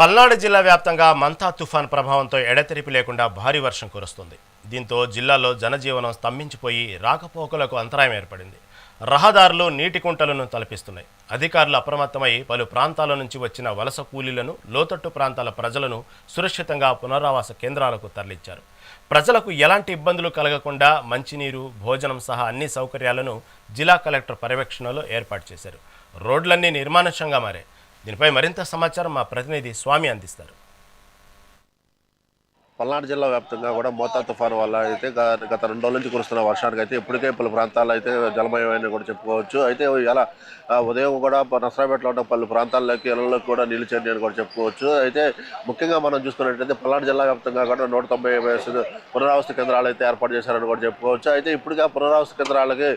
పల్నాడు జిల్లా వ్యాప్తంగా మంతా తుఫాన్ ప్రభావంతో ఎడతెరిపి లేకుండా భారీ వర్షం కురుస్తుంది. దీంతో జిల్లాలో జనజీవనం స్తంభించిపోయి రాకపోకలకు అంతరాయం ఏర్పడింది. రహదారులు నీటి కుంటలను తలపిస్తున్నాయి. అధికారులు అప్రమత్తమై పలు ప్రాంతాల నుంచి వచ్చిన వలస కూలీలను లోతట్టు ప్రాంతాల ప్రజలను సురక్షితంగా పునరావాస కేంద్రాలకు తరలించారు. ప్రజలకు ఎలాంటి ఇబ్బందులు కలగకుండా మంచినీరు భోజనం సహా అన్ని సౌకర్యాలను జిల్లా కలెక్టర్ పర్యవేక్షణలో ఏర్పాటు చేశారు. రోడ్లన్నీ నిర్మానుష్యంగా మారాయి. దీనిపై మరింత సమాచారం మా ప్రతినిధి స్వామి అందిస్తారు. పల్నాడు జిల్లా వ్యాప్తంగా కూడా మోతా తుఫాను వల్ల అయితే గత రెండు రోజుల నుంచి కురుస్తున్న వర్షానికి అయితే ఇప్పటికే పలు ప్రాంతాల్లో అయితే జలమయమైన కూడా చెప్పుకోవచ్చు. అయితే ఇలా ఉదయం కూడా నసరాపేటలో ఉన్న పలు ప్రాంతాల్లోకి ఇళ్ళలోకి కూడా నీళ్ళు చేరినాయి అని కూడా చెప్పుకోవచ్చు. అయితే ముఖ్యంగా మనం చూసుకున్నట్టయితే పల్నాడు జిల్లా వ్యాప్తంగా కూడా నూట తొంభై వయసు పునరావాస కేంద్రాలు అయితే ఏర్పాటు చేశారని కూడా చెప్పుకోవచ్చు. అయితే ఇప్పటికే ఆ పునరావాస కేంద్రాలకి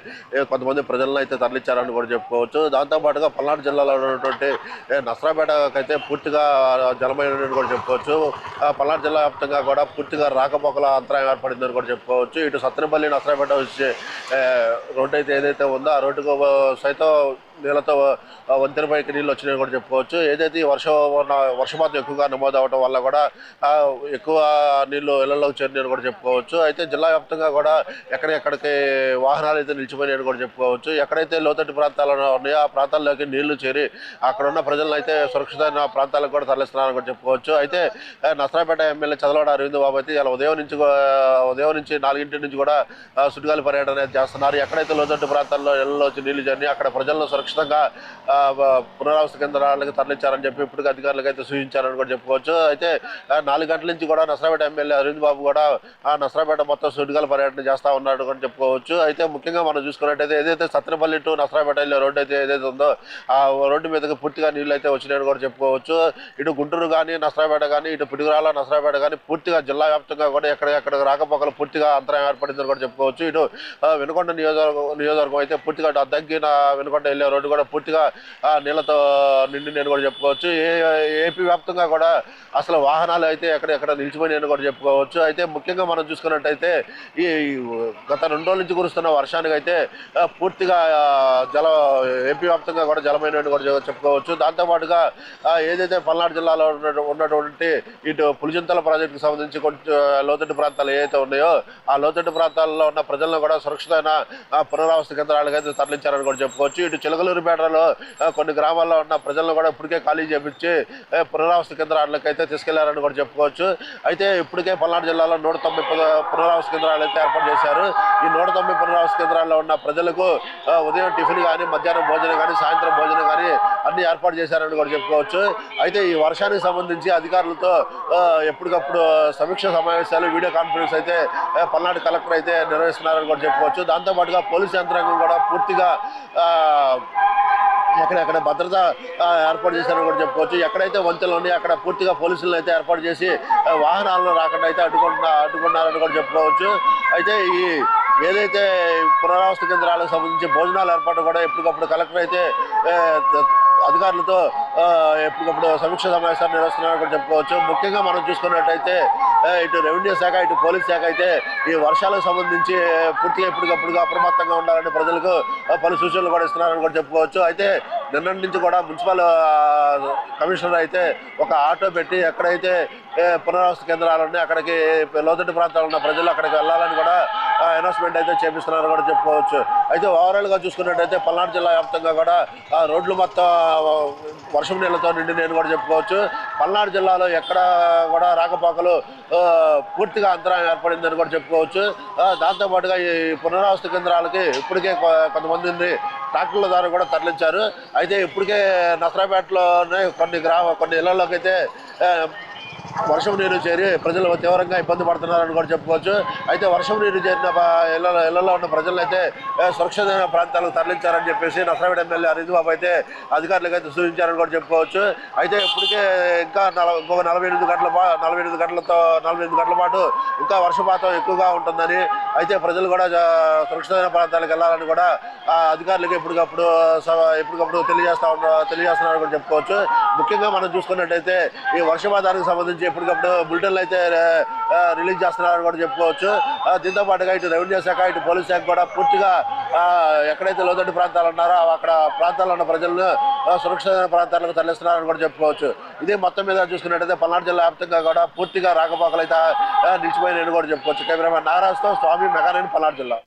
కొంతమంది ప్రజలను అయితే తరలించారని కూడా చెప్పుకోవచ్చు. దాంతోపాటుగా పల్నాడు జిల్లాలో ఉన్నటువంటి నసరాపేటకైతే పూర్తిగా జలమయమని కూడా చెప్పుకోవచ్చు. ఆ, పల్నాడు జిల్లా వ్యాప్తంగా కూడా పూర్తిగా రాకపోకల అంతరాయం ఏర్పడిందని కూడా చెప్పుకోవచ్చు. ఇటు సత్రపల్లి నసరాపేట వచ్చే రోడ్డు అయితే ఏదైతే ఉందో ఆ రోడ్డుకు సైతం నీళ్ళతో వంతెన పైకి నీళ్ళు వచ్చినాయని కూడా చెప్పుకోవచ్చు. ఏదైతే ఈ వర్షం వర్షపాతం ఎక్కువగా నమోదు అవడం వల్ల కూడా ఎక్కువ నీళ్ళు ఇళ్ళలోకి చేరినాయని కూడా చెప్పుకోవచ్చు. అయితే జిల్లా వ్యాప్తంగా కూడా ఎక్కడెక్కడికి వాహనాలు అయితే నిలిచిపోయినాయని కూడా చెప్పుకోవచ్చు. ఎక్కడైతే లోతట్టు ప్రాంతాలు ఉన్నాయో ఆ ప్రాంతాల్లోకి నీళ్ళు చేరి అక్కడున్న ప్రజలను అయితే సురక్షితమైన ప్రాంతాలకు కూడా తరలిస్తున్నారని కూడా చెప్పుకోవచ్చు. అయితే నసరాపేట ఎమ్మెల్యే చదలవాడ అరవింద్ బాబు అయితే ఇలా ఉదయం నుంచి ఉదయం నుంచి నాలుగింటి నుంచి కూడా సుడిగాలి పర్యటన అనేది చేస్తున్నారు. ఎక్కడైతే లోతట్టు ప్రాంతాల్లో ఇళ్ళలో వచ్చి నీళ్ళు చేరి అక్కడ ప్రజలను సురక్షితంగా పునరావాస కేంద్రాలకు తరలించారని చెప్పి ఇప్పటికీ అధికారులకు అయితే సూచించారని కూడా చెప్పుకోవచ్చు. అయితే నాలుగు గంటల నుంచి కూడా నసరాపేట ఎమ్మెల్యే అరవింద్ బాబు కూడా ఆ నసరాపేట మొత్తం సుడిగాలి పర్యటన చేస్తూ ఉన్నాడు కూడా చెప్పుకోవచ్చు. అయితే ముఖ్యంగా మనం చూసుకున్నట్టయితే ఏదైతే సత్రపల్లి టు నసరాపేట వెళ్ళే రోడ్డు అయితే ఏదైతే ఉందో ఆ రోడ్డు మీదకి పూర్తిగా నీళ్ళు అయితే వచ్చినాయని కూడా చెప్పుకోవచ్చు. ఇటు గుంటూరు కానీ నసరాపేట కానీ ఇటు పిడుగురాల నసరాపేట కానీ పూర్తిగా జిల్లా వ్యాప్తంగా కూడా ఎక్కడెక్కడ రాకపోకలు పూర్తిగా అంతరాయం ఏర్పడిందని కూడా చెప్పుకోవచ్చు. ఇటు వెనుకొండ నియోజకవర్గం నియోజకవర్గం అయితే పూర్తిగా తగ్గిన వెనుకొండ వెళ్ళే రోడ్డు కూడా పూర్తిగా నీళ్ళతో నీళ్ళతో నిండి నేను కూడా చెప్పుకోవచ్చు. ఏ ఏపీ వ్యాప్తంగా కూడా అసలు వాహనాలు అయితే ఎక్కడెక్కడ నిలిచిపోయినాయని కూడా చెప్పుకోవచ్చు. అయితే ముఖ్యంగా మనం చూసుకున్నట్టయితే ఈ గత రెండు రోజుల నుంచి కురుస్తున్న వర్షానికి అయితే పూర్తిగా జల ఏపీ వ్యాప్తంగా కూడా జలమైనని కూడా చెప్పుకోవచ్చు. దాంతోపాటుగా ఏదైతే పల్నాడు జిల్లాలో ఉన్నటువంటి ఇటు పులిచింతల ప్రాజెక్టుకు సంబంధించి కొంచెం లోతట్టు ప్రాంతాలు ఏవైతే ఉన్నాయో ఆ లోతట్టు ప్రాంతాల్లో ఉన్న ప్రజలను కూడా సురక్షితమైన ఆ, పునరావాస కేంద్రాలకు అయితే తరలించారని కూడా చెప్పుకోవచ్చు. ఇటు చిలకలూరుపేటలో కొన్ని గ్రామాల్లో ఉన్న ప్రజలను కూడా ఇప్పటికే ఖాళీ చేపించి ఆ, పునరావాస కేంద్రాలకు అయితే తీసుకెళ్ళారని కూడా చెప్పుకోవచ్చు. అయితే ఇప్పటికే పల్నాడు జిల్లాలో నూట తొంభై పునరావాస కేంద్రాలు అయితే ఏర్పాటు చేశారు. ఈ నూట తొంభై పునరావాస కేంద్రాల్లో ఉన్న ప్రజలకు ఉదయం టిఫిన్ కానీ మధ్యాహ్నం భోజనం కానీ సాయంత్రం భోజనం కానీ అన్ని ఏర్పాటు చేశారని కూడా చెప్పుకోవచ్చు. అయితే ఈ వర్షానికి సంబంధించి అధికారులతో ఎప్పటికప్పుడు సమీక్ష సమావేశాలు వీడియో కాన్ఫరెన్స్ అయితే పల్నాడు కలెక్టర్ అయితే నిర్వహిస్తున్నారని కూడా చెప్పుకోవచ్చు. దాంతోపాటుగా పోలీసు యంత్రాంగం కూడా పూర్తిగా ఎక్కడెక్కడ భద్రత ఏర్పాటు చేశారని కూడా చెప్పుకోవచ్చు. ఎక్కడైతే వంతెనలు ఉన్నాయో అక్కడ పూర్తిగా పోలీసులను అయితే ఏర్పాటు చేసి వాహనాలను రాకుండా అయితే అడ్డుకుంటున్నా అడ్డుకున్నారని కూడా చెప్పుకోవచ్చు. అయితే ఈ ఏదైతే పునరావాస కేంద్రాలకు సంబంధించి భోజనాల ఏర్పాటు కూడా ఎప్పటికప్పుడు కలెక్టర్ అయితే అధికారులతో ఎప్పటికప్పుడు సమీక్ష సమావేశాలు నిర్వహిస్తున్నారని కూడా చెప్పుకోవచ్చు. ముఖ్యంగా మనం చూసుకున్నట్టయితే ఇటు రెవెన్యూ శాఖ ఇటు పోలీస్ శాఖ అయితే ఈ వర్షాలకు సంబంధించి పూర్తిగా ఎప్పటికప్పుడుగా అప్రమత్తంగా ఉండాలని ప్రజలకు పలు సూచనలు కూడా ఇస్తున్నారని కూడా చెప్పుకోవచ్చు. అయితే నిన్నటి నుంచి కూడా మున్సిపల్ కమిషనర్ అయితే ఒక ఆటో పెట్టి ఎక్కడైతే పునరావాస కేంద్రాలు ఉన్నాయి అక్కడికి లోతట్టు ప్రాంతాలు ఉన్న ప్రజలు అక్కడికి వెళ్ళాలని కూడా అనౌన్స్మెంట్ అయితే చేపిస్తున్నారు కూడా చెప్పుకోవచ్చు. అయితే ఓవరాల్గా చూసుకున్నట్టయితే పల్నాడు జిల్లా వ్యాప్తంగా కూడా రోడ్లు మొత్తం వర్షం నీళ్ళతో నిండి నేను కూడా చెప్పుకోవచ్చు. పల్నాడు జిల్లాలో ఎక్కడ కూడా రాకపోకలు పూర్తిగా అంతరాయం ఏర్పడిందని కూడా చెప్పుకోవచ్చు. దాంతోపాటుగా ఈ పునరావస్థ కేంద్రాలకి ఇప్పటికే కొ- కొంతమందిని ట్రాక్టర్ల ద్వారా కూడా తరలించారు. అయితే ఇప్పటికే నసరాపేటలోనే కొన్ని గ్రామ కొన్ని ఇళ్ళలోకి అయితే వర్షం నీరు చేరి ప్రజలు తీవ్రంగా ఇబ్బంది పడుతున్నారని కూడా చెప్పుకోవచ్చు. అయితే వర్షం నీరు చేరిన ఇళ్ళలో ఇళ్ళలో ఉన్న ప్రజలను అయితే సురక్షితమైన ప్రాంతాలకు తరలించారని చెప్పేసి నసరాపేట ఎమ్మెల్యే హరిద్ అయితే అధికారులకు అయితే సూచించారని కూడా చెప్పుకోవచ్చు. అయితే ఇప్పటికే ఇంకా నల ఇంకొక నలభై ఎనిమిది గంటల నలభై ఎనిమిది గంటలతో నలభై ఎనిమిది గంటల పాటు ఇంకా వర్షపాతం ఎక్కువగా ఉంటుందని అయితే ప్రజలు కూడా సురక్షితమైన ప్రాంతాలకు వెళ్ళాలని కూడా అధికారులకు ఎప్పటికప్పుడు స- ఎప్పటికప్పుడు తెలియజేస్తా ఉన్న తెలియజేస్తున్నారని కూడా చెప్పుకోవచ్చు. ముఖ్యంగా మనం చూసుకున్నట్టయితే ఈ వర్షపాతానికి సంబంధించి నుంచి ఎప్పటికప్పుడు బులెటిన్లు అయితే రిలీజ్ చేస్తున్నారని కూడా చెప్పుకోవచ్చు. దీంతో పాటుగా ఇటు రెవెన్యూ శాఖ ఇటు పోలీస్ శాఖ కూడా పూర్తిగా ఎక్కడైతే లోతట్టు ప్రాంతాలు ఉన్నారో అక్కడ ప్రాంతాల్లో ఉన్న ప్రజలను సురక్షితమైన ప్రాంతాలకు తరలిస్తున్నారని కూడా చెప్పుకోవచ్చు. ఇదే మొత్తం మీద చూసుకున్నట్టయితే పల్నాడు జిల్లా వ్యాప్తంగా కూడా పూర్తిగా రాకపోకలు అయితే నిలిచిపోయినాయని కూడా చెప్పుకోవచ్చు. కెమెరామెన్ నారాజుతో స్వామి మెగానేని పల్నాడు జిల్లా.